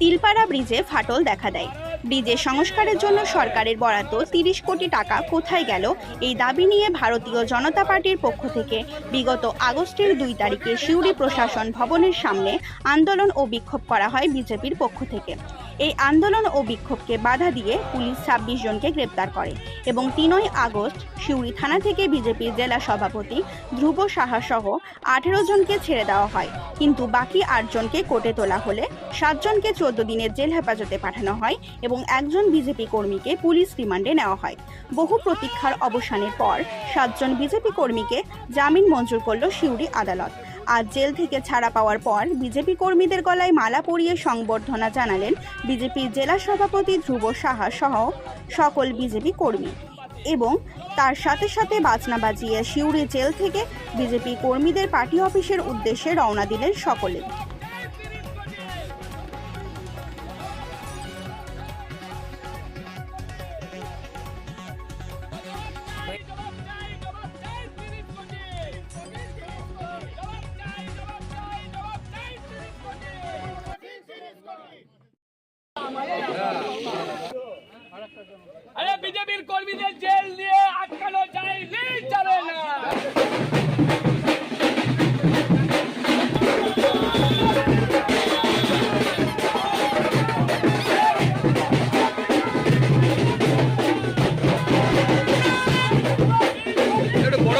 তিলপাড়া ব্রিজে ফাটল দেখা দেয়। ব্রিজের সংস্কারের জন্য সরকারের বরাদ্দ তিরিশ কোটি টাকা কোথায় গেল এই দাবি নিয়ে ভারতীয় জনতা পার্টির পক্ষ থেকে বিগত আগস্টের দুই তারিখে সিউড়ি প্রশাসন ভবনের সামনে আন্দোলন ও বিক্ষোভ করা হয় বিজেপির পক্ষ থেকে। এই আন্দোলন ও বিক্ষোভকে বাধা দিয়ে পুলিশ ছাব্বিশ জনকে গ্রেপ্তার করে এবং তিনই আগস্ট সিউড়ি থানা থেকে বিজেপির জেলা সভাপতি ধ্রুব সাহা সহ আঠেরো জনকে ছেড়ে দেওয়া হয়। কিন্তু বাকি আটজনকে কোর্টে তোলা হলে সাতজনকে চোদ্দ দিনের জেল হেফাজতে পাঠানো হয় এবং একজন বিজেপি কর্মীকে পুলিশ রিমান্ডে নেওয়া হয়। বহু প্রতীক্ষার অবসানের পর সাতজন বিজেপি কর্মীকে জামিন মঞ্জুর করল সিউড়ি আদালত। আজ জেল থেকে ছাড়া পাওয়ার পর বিজেপি কর্মীদের গলায় মালা পরিয়ে সংবর্ধনা জানালেন বিজেপির জেলা সভাপতি ধ্রুব সাহা সহ সকল বিজেপি কর্মী। এবং তার সাথে সাথে বাজনা বাজিয়ে সিউড়ি জেল থেকে বিজেপি কর্মীদের পার্টি অফিসের উদ্দেশ্যে রওনা দিলেন সকলে। আরে বিজেপির কর্মীদের জেল দিয়ে আটকানো যায়নি চলে না।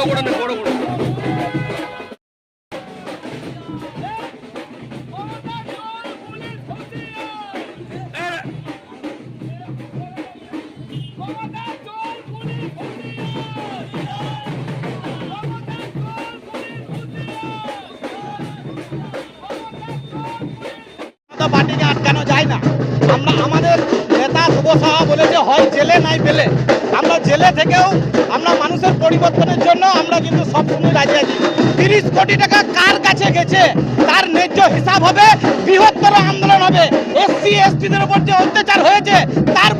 জনতা আমরা আমাদের নেতা শুভ সাহা বলেছে হয়, জেলে নাই পেলে। আমরা জেলে থেকেও আমরা মানুষের পরিবর্তনের জন্য আমরা কিন্তু সবসময় রাজি আছি। তিরিশ কোটি টাকা কার কাছে গেছে? তার ন্যায্য হিসাব হবে, বৃহত্তর আন্দোলন হবে। এসসি, এসটিদের উপর যে অত্যাচার হয়েছে, তার